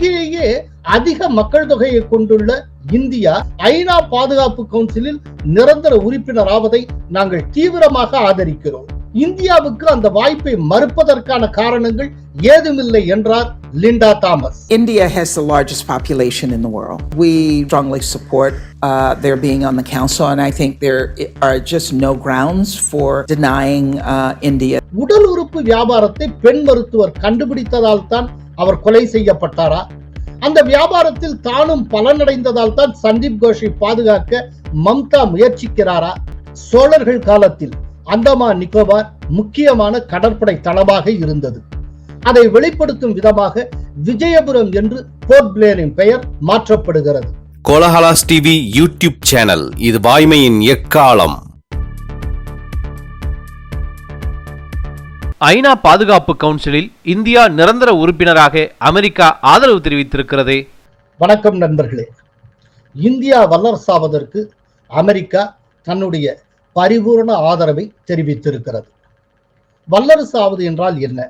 உலகிலேயே அதிக மக்கள் தொகையை கொண்டுள்ள இந்தியா ஐநா பாதுகாப்பு கவுன்சிலில் நிரந்தர உறுப்பினர் ஆவதை நாங்கள் தீவிரமாக ஆதரிக்கிறோம். இந்தியாவுக்கு அந்த வாய்ப்பை மறுப்பதற்கான காரணங்கள் ஏதுமில்லை என்றார் Linda Thomas. India has the largest population in the world. We strongly support uh, their being on the council, and I think there are just no grounds for denying uh, India. உடல் உறுப்பு வியாபாரத்தை பெண் மருத்துவர் கண்டுபிடித்ததால் தான் அவர் கொலை செய்யப்பட்டாரா? அந்த வியாபாரத்தில் தானும் பலனடைந்ததால் தான் சந்தீப் கோஷை பாதுகாக்க மம்தா முயற்சிக்கிறாரா? சோழர்கள் காலத்தில் அந்தமான் நிக்கோபார் முக்கியமான கடற்படை தளமாக இருந்தது. அதை வெளிப்படுத்தும் விதமாக விஜயபுரம் என்று போர்ட் பிளேரின் பெயர் மாற்றப்படுகிறது. கோலஹலாஸ் டிவி யூடியூப் சேனல் இது வாய்மையின் எக்காலம். ஐநா பாதுகாப்பு கவுன்சிலில் இந்தியா நிரந்தர உறுப்பினராக அமெரிக்கா ஆதரவு தெரிவித்திருக்கிறது. வணக்கம் நண்பர்களே. இந்தியா வல்லரசாவதற்கு அமெரிக்கா தன்னுடைய பரிபூரண ஆதரவை தெரிவித்திருக்கிறது. வல்லரசாவது என்றால் என்ன?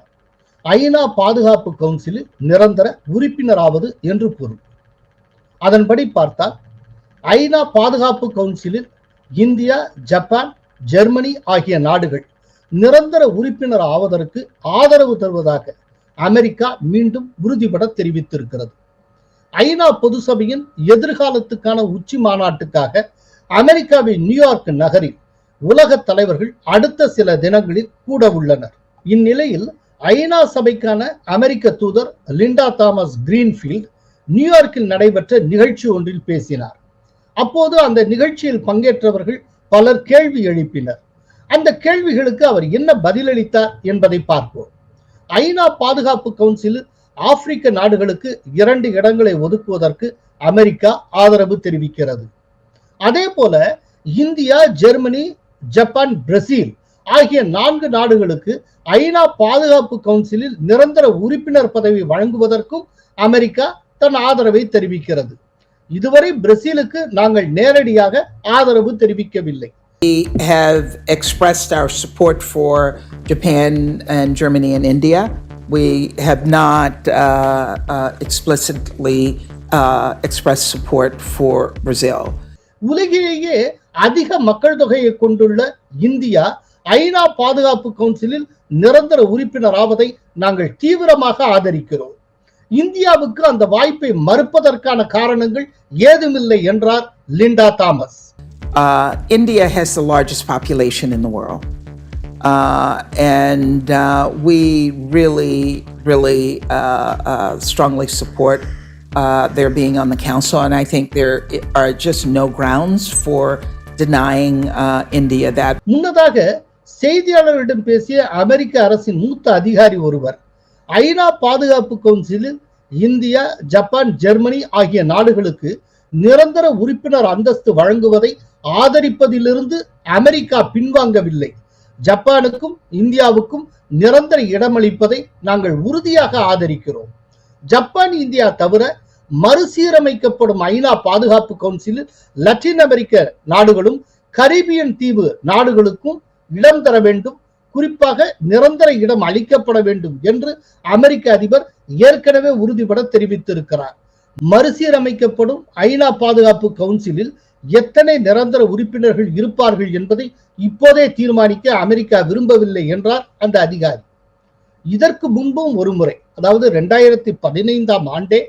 ஐநா பாதுகாப்பு கவுன்சிலில் நிரந்தர உறுப்பினராவது என்று பொருள் அதன்படி பார்த்தால் ஐநா பாதுகாப்பு கவுன்சிலில் இந்தியா ஜப்பான் ஜெர்மனி ஆகிய நாடுகள் நிரந்தர உறுப்பினர் ஆவதற்கு ஆதரவு தருவதாக அமெரிக்கா மீண்டும் உறுதிபட தெரிவித்திருக்கிறது. ஐநா பொது சபையின் எதிர்காலத்துக்கான உச்சி மாநாட்டுக்காக அமெரிக்காவின் நியூயார்க் நகரில் உலக தலைவர்கள் அடுத்த சில தினங்களில் கூட உள்ளனர். இந்நிலையில் ஐநா சபைக்கான அமெரிக்க தூதர் லிண்டா தாமஸ் கிரீன்ஃபீல்ட் நியூயார்க்கில் நடைபெற்ற நிகழ்ச்சி ஒன்றில் பேசினார். அப்போது அந்த நிகழ்ச்சியில் பங்கேற்றவர்கள் பலர் கேள்வி எழுப்பினர். அந்த கேள்விகளுக்கு அவர் என்ன பதிலளித்தார் என்பதை பார்ப்போம். ஐநா பாதுகாப்பு கவுன்சிலில் ஆப்பிரிக்க நாடுகளுக்கு இரண்டு இடங்களை ஒதுக்குவதற்கு அமெரிக்கா ஆதரவு தெரிவிக்கிறது. அதே போல இந்தியா ஜெர்மனி ஜப்பான் பிரேசில் ஆகிய நான்கு நாடுகளுக்கு ஐநா பாதுகாப்பு கவுன்சிலில் நிரந்தர உறுப்பினர் பதவி வழங்குவதற்கும் அமெரிக்கா தன் ஆதரவை தெரிவிக்கிறது. இதுவரை பிரேசிலுக்கு நாங்கள் நேரடியாக ஆதரவு தெரிவிக்கவில்லை. We have expressed our support for Japan and Germany and India. We have not uh, uh, explicitly uh, expressed support for Brazil. உலகிலேயே அதிக மக்கள் தொகையை கொண்டுள்ள இந்தியா ஐநா பாதுகாப்பு கவுன்சிலில் நிரந்தர உறுப்பினர் ஆவதை நாங்கள் தீவிரமாக ஆதரிக்கிறோம் இந்தியாவுக்கு அந்த வாய்ப்பை மறுப்பதற்கான காரணங்கள் ஏதுமில்லை என்றார் Linda Thomas Uh, India has the largest population in the world. Uh, and uh, we really, really uh, uh, strongly support uh, their being on the council. And I think there are just no grounds for denying uh, India that. முன்னதாக செய்தியாளர்களிடம் பேசிய அமெரிக்க அரசின் மூத்த அதிகாரி ஒருவர் ஐநா பாதுகாப்பு கவுன்சிலில் இந்தியா ஜப்பான் ஜெர்மனி ஆகிய நாடுகளுக்கு நிரந்தர உறுப்பினர் அந்தஸ்து வழங்குவதை ஆதரிப்பதிலிருந்து அமெரிக்கா பின்வாங்கவில்லை. ஜப்பானுக்கும் இந்தியாவுக்கும் நிரந்தர இடமளிப்பதை நாங்கள் உறுதியாக ஆதரிக்கிறோம். ஜப்பான் இந்தியா தவிர மறுசீரமைக்கப்படும் ஐநா பாதுகாப்பு கவுன்சிலில் லத்தீன் அமெரிக்க நாடுகளும் கரீபியன் தீவு நாடுகளுக்கும் இடம் தர வேண்டும். குறிப்பாக நிரந்தர இடம் அளிக்கப்பட வேண்டும் என்று அமெரிக்க அதிபர் ஏற்கனவே உறுதிபட தெரிவித்திருக்கிறார். மறுசீரமைக்கப்படும் ஐநா பாதுகாப்பு கவுன்சிலில் எத்தனை நிரந்தர உறுப்பினர்கள் இருப்பார்கள் என்பதை இப்போதே தீர்மானிக்க அமெரிக்கா விரும்பவில்லை என்றார் அந்த அதிகாரி. இதற்கு முன்பும் ஒரு முறை அதாவது ரெண்டாயிரத்தி பதினைந்தாம் ஆண்டே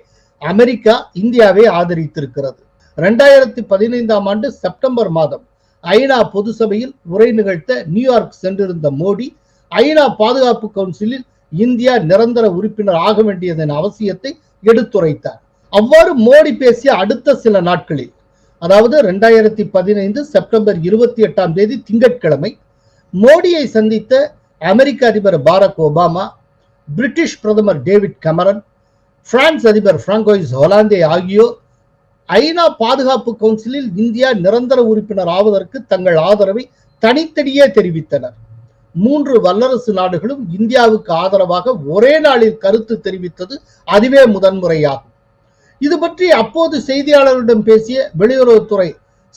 அமெரிக்கா இந்தியாவை ஆதரித்திருக்கிறது. ரெண்டாயிரத்தி பதினைந்தாம் ஆண்டு செப்டம்பர் மாதம் ஐநா பொது சபையில் உரை நிகழ்த்த நியூயார்க் சென்றிருந்த மோடி ஐநா பாதுகாப்பு கவுன்சிலில் இந்தியா நிரந்தர உறுப்பினர் ஆக வேண்டியதன் அவசியத்தை எடுத்துரைத்தார். அவ்வாறு மோடி பேசிய அடுத்த சில நாட்களில் அதாவது ரெண்டாயிரத்தி பதினைந்து செப்டம்பர் இருபத்தி எட்டாம் தேதி திங்கட்கிழமை மோடியை சந்தித்த அமெரிக்க அதிபர் பாரக் ஒபாமா பிரிட்டிஷ் பிரதமர் டேவிட் கமரன் பிரான்ஸ் அதிபர் பிராங்கோயிஸ் ஹொலாந்தே ஆகியோர் ஐநா பாதுகாப்பு கவுன்சிலில் இந்தியா நிரந்தர உறுப்பினர் ஆவதற்கு தங்கள் ஆதரவை தனித்தனியே தெரிவித்தனர். மூன்று வல்லரசு நாடுகளும் இந்தியாவுக்கு ஆதரவாக ஒரே நாளில் கருத்து தெரிவித்தது அதுவே முதன்முறையாகும். இது பற்றி அப்போது செய்தியாளர்களிடம் பேசிய வெளியுறவுத்துறை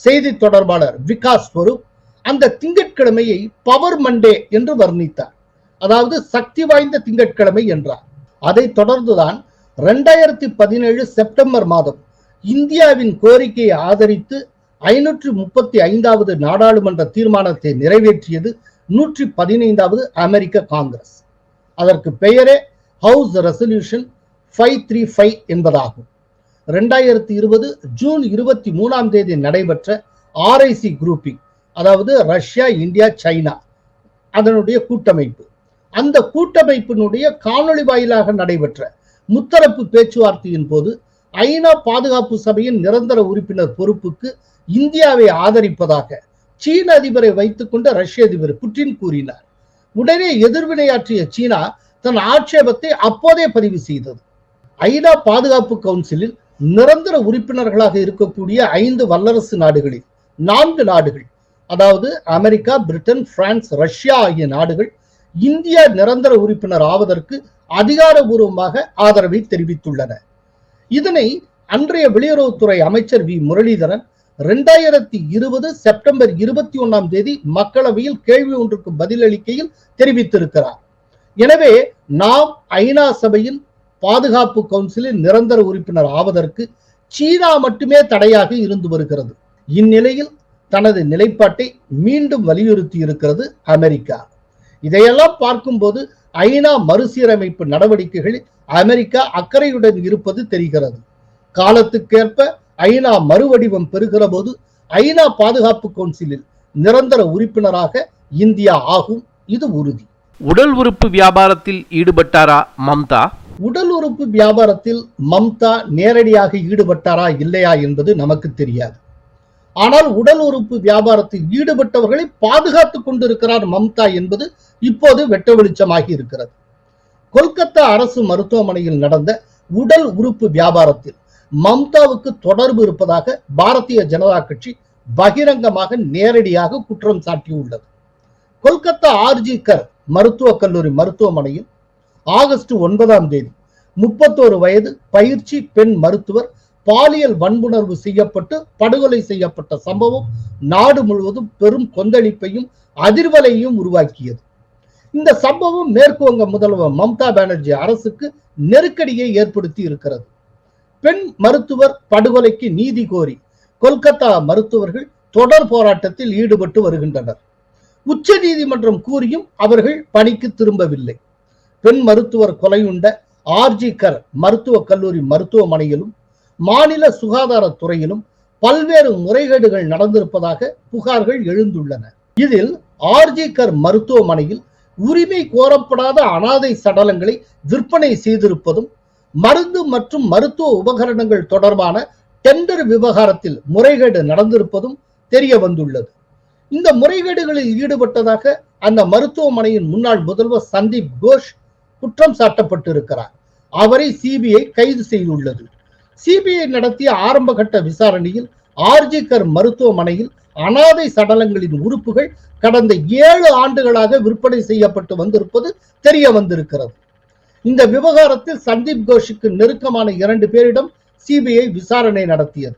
செய்தி தொடர்பாளர் விகாஸ் ஸ்வரூப் அந்த திங்கட்கிழமையை பவர் மண்டே என்று வர்ணித்தார். அதாவது சக்தி வாய்ந்த திங்கட்கிழமை என்றார். அதைத் தொடர்ந்துதான் ரெண்டாயிரத்தி பதினேழு செப்டம்பர் மாதம் இந்தியாவின் கோரிக்கையை ஆதரித்து ஐநூற்றி முப்பத்தி ஐந்தாவது நாடாளுமன்ற தீர்மானத்தை நிறைவேற்றியது நூற்றி பதினைந்தாவது அமெரிக்க காங்கிரஸ். அதற்கு பெயரே house resolution five three five என்பதாகும். ரெண்டாயிரத்தி இருபது ஜூன் இருபத்தி மூணாம் தேதி நடைபெற்ற ஆர்ஐசி குரூப்பிங் அதாவது ரஷ்யா இந்தியா சைனா அதனுடைய கூட்டமைப்பு. அந்த கூட்டமைப்பினுடைய காணொளி வாயிலாக நடைபெற்ற முத்தரப்பு பேச்சுவார்த்தையின் போது ஐநா பாதுகாப்பு சபையின் நிரந்தர உறுப்பினர் பொறுப்புக்கு இந்தியாவை ஆதரிப்பதாக சீன அதிபரை வைத்துக்கொண்டு ரஷ்ய அதிபர் புட்டின் கூறினார். உடனே எதிர்வினையாற்றிய சீனா தன் ஆட்சேபத்தை அப்போதே பதிவு செய்தது. ஐநா பாதுகாப்பு கவுன்சிலில் நிரந்தர உறுப்பினர்களாக இருக்கக்கூடிய ஐந்து வல்லரசு நாடுகளில் நான்கு நாடுகள் அதாவது அமெரிக்கா பிரிட்டன் பிரான்ஸ் ரஷ்யா ஆகிய நாடுகள் இந்தியா நிரந்தர உறுப்பினர் ஆவதற்கு அதிகாரபூர்வமாக ஆதரவை தெரிவித்துள்ளன. இதனை அன்றைய வெளியுறவுத்துறை அமைச்சர் வி. முரளிதரன் இரண்டாயிரத்தி இருபது செப்டம்பர் இருபத்தி ஒன்னாம் தேதி மக்களவையில் கேள்வி ஒன்றுக்கு பதிலளிக்கையில் தெரிவித்திருக்கிறார். எனவே நாம் ஐநா சபையில் பாதுகாப்பு கவுன்சிலில் நிரந்தர உறுப்பினர் ஆவதற்கு சீனா மட்டுமே தடையாக இருந்து வருகிறது. இந்நிலையில் தனது நிலைப்பாட்டை மீண்டும் வலியுறுத்தி இருக்கிறது அமெரிக்கா. இதையெல்லாம் பார்க்கும்போது ஐநா மறுசீரமைப்பு நடவடிக்கைகளில் அமெரிக்கா அக்கறையுடன் இருப்பது தெரிகிறது. காலத்துக்கேற்ப ஐநா மறுவடிவம் பெறுகிற போது ஐநா பாதுகாப்பு கவுன்சிலில் நிரந்தர உறுப்பினராக இந்தியா ஆகும் இது உறுதி. உடல் உறுப்பு வியாபாரத்தில் ஈடுபட்டாரா மம்தா? உடல் உறுப்பு வியாபாரத்தில் மம்தா நேரடியாக ஈடுபட்டாரா இல்லையா என்பது நமக்கு தெரியாது. ஆனால் உடல் உறுப்பு வியாபாரத்தில் ஈடுபட்டவர்களை பாதுகாத்துக் கொண்டிருக்கிறார் மம்தா என்பது இப்போது வெட்ட வெளிச்சமாகி இருக்கிறது. கொல்கத்தா அரசு மருத்துவமனையில் நடந்த உடல் உறுப்பு வியாபாரத்தில் மம்தாவுக்கு தொடர்பு இருப்பதாக பாரதிய ஜனதா கட்சி பகிரங்கமாக நேரடியாக குற்றம் சாட்டியுள்ளது. கொல்கத்தா ஆர்ஜி கர் மருத்துவக் கல்லூரி மருத்துவமனையில் ஆகஸ்ட் ஒன்பதாம் தேதி. முப்பத்தோரு வயது பயிற்சி பெண் மருத்துவர் பாலியல் வன்புணர்வு செய்யப்பட்டு படுகொலை செய்யப்பட்ட சம்பவம் நாடு முழுவதும் பெரும் கொந்தளிப்பையும் அதிர்வலையும் உருவாக்கியது. இந்த சம்பவம் மேற்குவங்க முதல்வர் மம்தா பானர்ஜி அரசுக்கு நெருக்கடியை ஏற்படுத்தி இருக்கிறது. பெண் மருத்துவர் படுகொலைக்கு நீதி கோரி கொல்கத்தா மருத்துவர்கள் தொடர் போராட்டத்தில் ஈடுபட்டு வருகின்றனர். உச்ச நீதிமன்றம் கூறியும் அவர்கள் பணிக்கு திரும்பவில்லை. பெண் மருத்துவர் கொலையுண்ட ஆர்ஜி கர் மருத்துவக் கல்லூரி மருத்துவமனையிலும் மாநில சுகாதாரத்துறையிலும் பல்வேறு முறைகேடுகள் நடந்திருப்பதாக புகார்கள் எழுந்துள்ளன. இதில் ஆர்ஜி கர் மருத்துவமனையில் உரிமை கோரப்படாத அனாதை சடலங்களை விற்பனை செய்திருப்பதும் மருந்து மற்றும் மருத்துவ உபகரணங்கள் தொடர்பான டெண்டர் விவகாரத்தில் முறைகேடு நடந்திருப்பதும் தெரிய வந்துள்ளது இந்த முறைகேடுகளில் ஈடுபட்டதாக அந்த மருத்துவமனையின் முன்னாள் முதல்வர் சந்தீப் கோஷ் குற்றம் சாட்டப்பட்டிருக்கிறார். அவரை சிபிஐ கைது செய்துள்ளது. சிபிஐ நடத்திய ஆரம்ப கட்ட விசாரணையில் ஆர்ஜிகர் மருத்துவமனையில் அனாதை சடலங்களின் உறுப்புகள் கடந்த ஏழு ஆண்டுகளாக விற்பனை செய்யப்பட்டு வந்திருப்பது தெரிய வந்திருக்கிறது. இந்த விவகாரத்தில் சந்தீப் கோஷுக்கு நெருக்கமான இரண்டு பேரிடம் சிபிஐ விசாரணை நடத்தியது.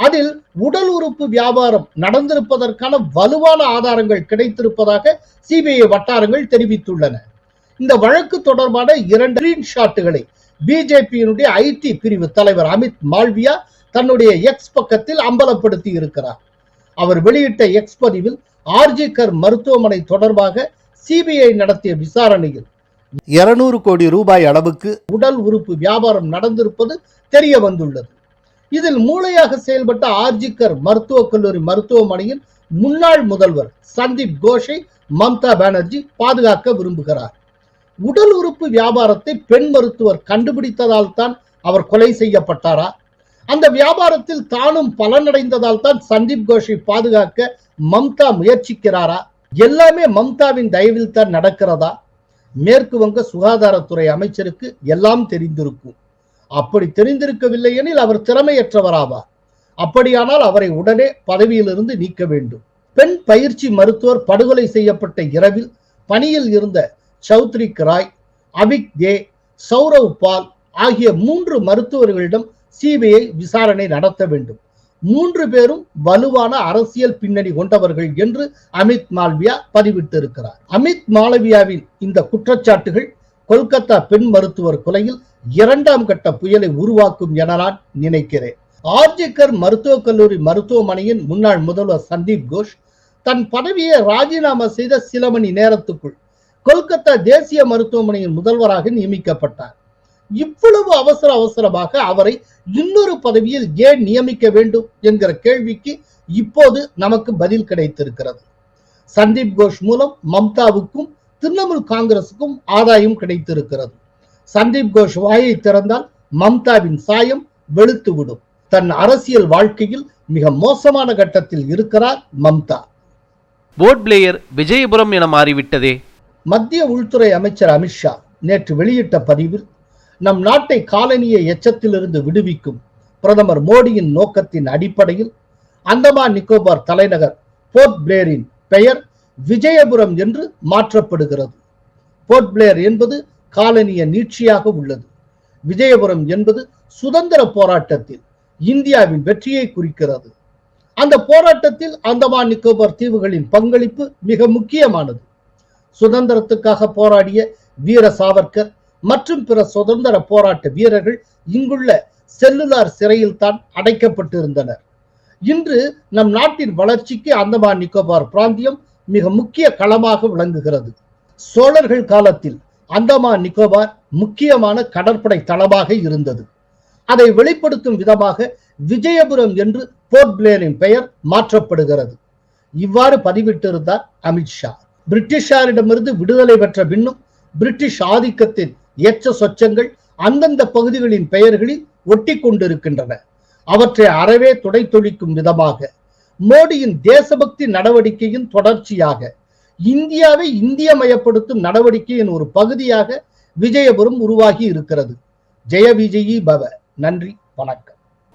அதில் உடல் உறுப்பு வியாபாரம் நடந்திருப்பதற்கான வலுவான ஆதாரங்கள் கிடைத்திருப்பதாக சிபிஐ வட்டாரங்கள் தெரிவித்துள்ளன. இந்த வழக்கு தொடர்பான இரண்டு ஸ்கிரீன்ஷாட்டுகளை பிஜேபியினுடைய ஐடி பிரிவு தலைவர் அமித் மால்வியா தன்னுடைய எக்ஸ் பக்கத்தில் அம்பலப்படுத்தி இருக்கிறார். அவர் வெளியிட்ட எக்ஸ் பதிவில் ஆர்ஜிகர் மருத்துவமனை தொடர்பாக சிபிஐ நடத்திய விசாரணையில் இருநூறு கோடி ரூபாய் அளவுக்கு உடல் உறுப்பு வியாபாரம் நடந்திருப்பது தெரிய வந்துள்ளது. இதில் மூளையாக செயல்பட்ட ஆர்ஜிகர் மருத்துவக் கல்லூரி மருத்துவமனையின் முன்னாள் முதல்வர் சந்தீப் கோஷை மம்தா பானர்ஜி பாதுகாக்க விரும்புகிறார். உடல் உறுப்பு வியாபாரத்தை பெண் மருத்துவர் கண்டுபிடித்ததால் தான் அவர் கொலை செய்யப்பட்டாரா? அந்த வியாபாரத்தில் தானும் பலனடைந்ததால் தான் சந்தீப் கோஷை பாதுகாக்க மம்தா முயற்சிக்கிறாரா? எல்லாமே மம்தாவின் தயவில் தான் நடக்கிறதா? மேற்கு வங்க சுகாதாரத்துறை அமைச்சருக்கு எல்லாம் தெரிந்திருக்கும். அப்படி தெரிந்திருக்கவில்லை எனில் அவர் திறமையற்றவராவார் அப்படியானால் அவரை உடனே பதவியிலிருந்து நீக்க வேண்டும். பெண் பயிற்சி மருத்துவர் படுகொலை செய்யப்பட்ட இரவில் பணியில் இருந்த சௌத்ரிக் ராய் அபிக் தே சௌரவ் பால் ஆகிய மூன்று மருத்துவர்களிடம் சிபிஐ விசாரணை நடத்த வேண்டும். மூன்று பேரும் வலுவான அரசியல் பின்னணி கொண்டவர்கள் என்று அமித் மால்வியா பதிவிட்டிருக்கிறார். அமித் மாலவியாவின் இந்த குற்றச்சாட்டுகள் கொல்கத்தா பெண் மருத்துவர் கொலையில் இரண்டாம் கட்ட புயலை உருவாக்கும் என நான் நினைக்கிறேன். ஆர்ஜிக்கர் மருத்துவக் கல்லூரி மருத்துவமனையின் முன்னாள் முதல்வர் சந்தீப் கோஷ் தன் பதவியை ராஜினாமா செய்த சில மணி நேரத்துக்குள் கொல்கத்தா தேசிய மருத்துவமனையின் முதல்வராக நியமிக்கப்பட்டார். இவ்வளவு அவசர அவசரமாக அவரை இன்னொரு பதவியில் ஏன் நியமிக்க வேண்டும் என்கிற கேள்விக்கு இப்போது நமக்கு பதில் கிடைத்திருக்கிறது. சந்தீப் கோஷ் மூலம் மம்தாவுக்கும் திரிணாமுல் காங்கிரசுக்கும் ஆதாயம் கிடைத்திருக்கிறது. சந்தீப் கோஷ் வாயை திறந்தால் மம்தாவின் சாயம் வெளுத்துவிடும் தன் அரசியல் வாழ்க்கையில் மிக மோசமான கட்டத்தில் இருக்கிறார் மம்தா. போர்ட் பிளேயர் விஜயபுரம் என மாறிவிட்டதே. மத்திய உள்துறை அமைச்சர் அமித்ஷா நேற்று வெளியிட்ட பதிவில் நம் நாட்டை காலனிய எச்சத்திலிருந்து விடுவிக்கும் பிரதமர் மோடியின் நோக்கத்தின் அடிப்படையில் அந்தமான் நிக்கோபார் தலைநகர் போர்ட் பிளேரின் பெயர் விஜயபுரம் என்று மாற்றப்படுகிறது. போர்ட் பிளேர் என்பது காலனிய நீட்சியாக உள்ளது. விஜயபுரம் என்பது சுதந்திர போராட்டத்தில் இந்தியாவின் வெற்றியை குறிக்கிறது. அந்த போராட்டத்தில் அந்தமான் நிக்கோபார் தீவுகளின் பங்களிப்பு மிக முக்கியமானது. சுதந்திரத்துக்காக போராடிய வீர சாவர்கர் மற்றும் பிற சுதந்திர போராட்ட வீரர்கள் இங்குள்ள செல்லுலார் சிறையில் தான் அடைக்கப்பட்டிருந்தனர். இன்று நம் நாட்டின் வளர்ச்சிக்கு அந்தமான் நிக்கோபார் பிராந்தியம் மிக முக்கிய களமாக விளங்குகிறது. சோழர்கள் காலத்தில் அந்தமான் நிக்கோபார் முக்கியமான கடற்படை தளமாக இருந்தது. அதை வெளிப்படுத்தும் விதமாக விஜயபுரம் என்று போர்ட் பிளேரின் பெயர் மாற்றப்படுகிறது. இவ்வாறு பதிவிட்டிருந்தார் அமித்ஷா பிரிட்டிஷாரிடமிருந்து விடுதலை பெற்ற பின்னும் பிரிட்டிஷ் ஆதிக்கத்தின் ஏற்ற சொச்சங்கள் அந்தந்த பகுதிகளின் பெயர்களில் ஒட்டி கொண்டிருக்கின்றன அவற்றை அறவே துடைத்தொழிக்கும் விதமாக மோடியின் தேசபக்தி நடவடிக்கையின் தொடர்ச்சியாக இந்தியாவை இந்தியமயப்படுத்தும் நடவடிக்கையின் ஒரு பகுதியாக விஜயபுரம் உருவாகி இருக்கிறது. ஜெய விஜயி பவ. நன்றி வணக்கம்.